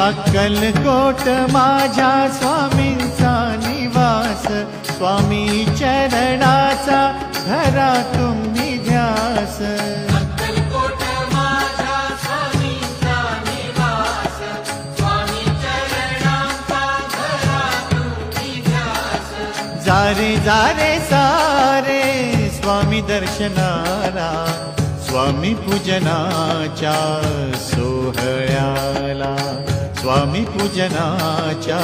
अक्कलकोट माझ्या स्वामींचा निवास स्वामी चरणाचा धरा तुम्ही ध्यास. जारे जारे सारे स्वामी दर्शनाला स्वामी पूजनाच्या सोहळ्याला स्वामी पूजनाच्या